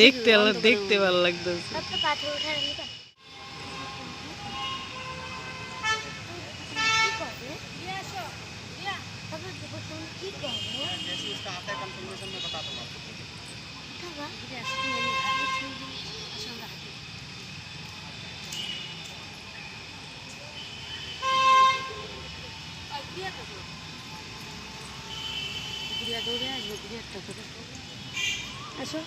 দেখতে ভালো দেখতে ভালো লাগতেছে। সব তো পাথর ওঠার আমি তো কি গুড়িয়া দৌড়ে আসব গুড়িয়ার চোখে আসো।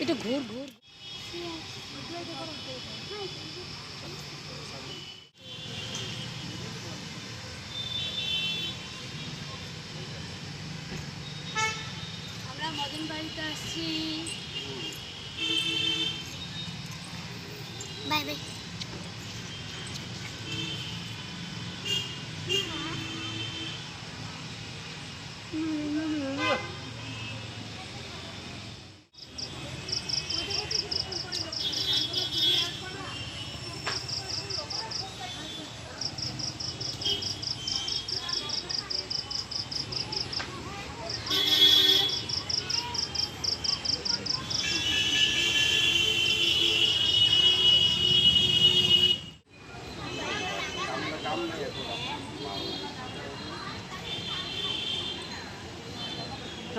একটু ঘুর ঘুর। আমরা মদন বাড়িতে আসছি। Bye bye.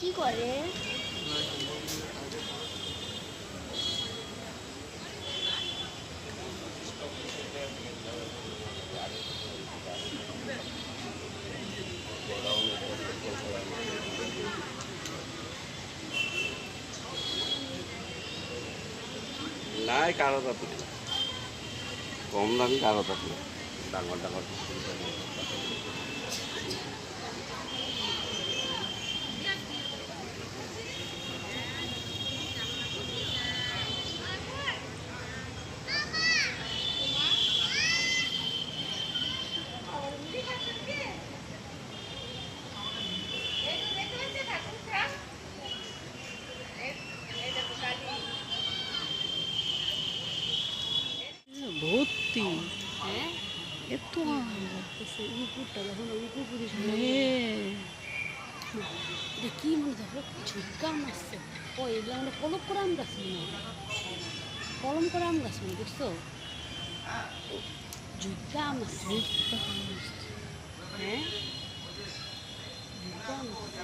কি করে নাই কারও তাতে কম দামি কারও তাতে ডাঙর ডাঙর ভর্তি হ্যাঁ? এত কি মনে দেখো ঝুঁকা আম ও এগুলো আমরা কলম করে আম গাছ মনে কলম করে আম গাছ মনে দেখছ? ঝুঁকা আম আসছে হ্যাঁ? ঝুঁকা আম আসছে।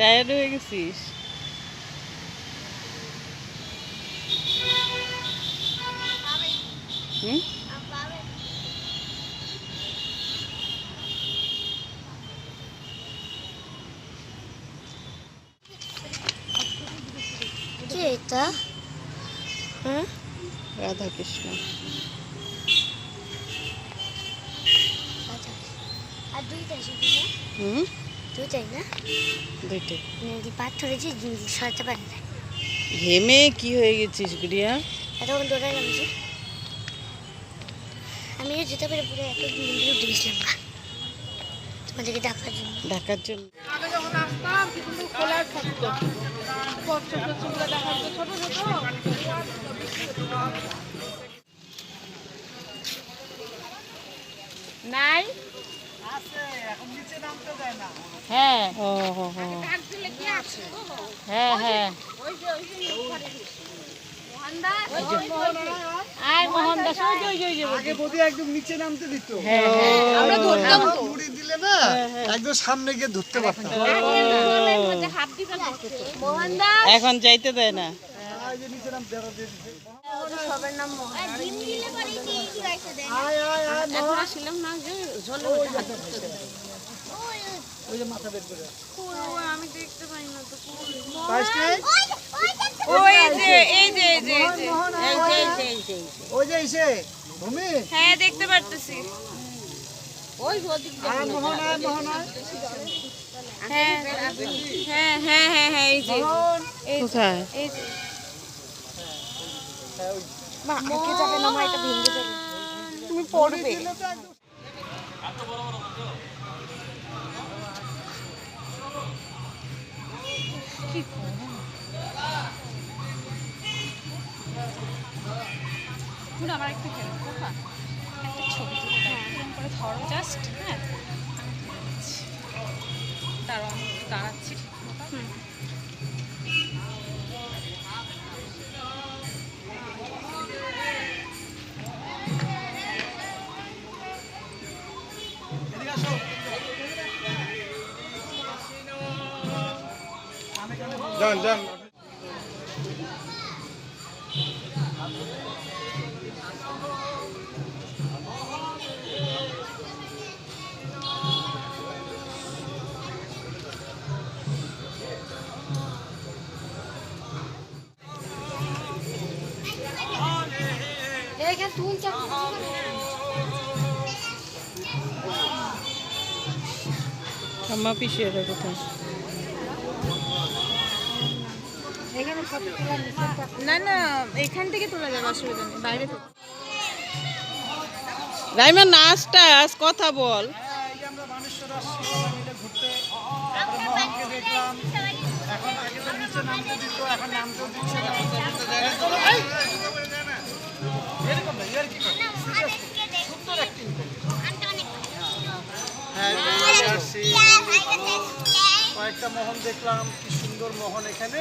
টায়ার্ড হয়ে গেছিস হুম এটা হুম রাধা কৃষ্ণ আর দুইটাই শুধু হুম দুইটাই না? দুইটাই। নদী পাথরে যে সরাতে পারে না ঘেমে কি হয়ে গেছিস গুড়িয়া? এতক্ষণ দৌড়াই নামছি আমি যেতে পেরে পুরো এত দিন উঠে গেছিলাম গা। তোমাদেরকে দেখার জন্য। ঢাকার জন্য। আগে যখন আসতাম কিন্তু খোলা থাকতো। কচ্ছ টচ্ছগুলো দেখা ছোট ছোট। নাই। হ্যাঁ। আছে হ্যাঁ হ্যাঁ। ওই যে ওই যে আয় মোহন ওই যে, ওই যে, ওই যে, আগে বদি একদম নিচে নামতে দিত। আমরা ধরতাম তো। মুড়ি দিলে না একদম সামনে গিয়ে ধরতে পারতাম। এখন যাইতে দেয় না। এই যে ওই যে মাথা বের করে। আমি দেখতে পাই না তো? ওই যে এই যে এই যে এই যে এই যে, এই যে, এই যে, এই ওই যে এসে ভূমি। হ্যাঁ দেখতে পারতেছি। ওই মোহন আয় মোহন আয় হ্যাঁ হ্যাঁ হ্যাঁ হ্যাঁ হ্যাঁ এই যে। কোথায়? এই যে। তুমি পড়বে। পুরো আমার একটু হেল্প করবা একটা ছবি তুলে এরকম করে ধরো জাস্ট হ্যাঁ। দাঁড়াও আমি जान जान। अम्मा पीछे रहते तुम तो। না না এখান থেকে তোলা যাবে অসুবিধা নেই বাইরে রাইমা নাচটা আজ কথা বল। হ্যাঁ, হ্যাঁ কয়েকটা মোহন দেখলাম। কি সুন্দর মোহন এখানে?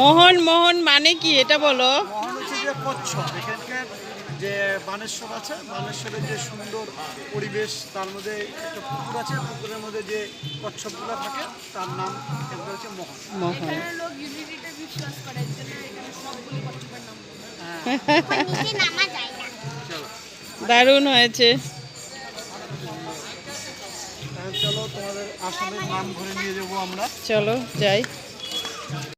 মোহন মোহন মানে কি? এটা বলো। মোহন হচ্ছে যে কচ্ছপ। এখানকার যে বানেশ্বর আছে বানেশ্বরের যে সুন্দর পরিবেশ তার মধ্যে একটা পুকুর আছে পুকুরের মধ্যে যে কচ্ছপগুলো থাকে তার নাম এগুলো হচ্ছে মোহন। মোহন। লোক ইউনিটিতে বিশ্বাস করে এর জন্য এখানে সবগুলো কচ্ছপের নাম চলো দারুণ হয়েছে তাহলে ধান ঘুরে নিয়ে যাব আমরা। চলো যাই।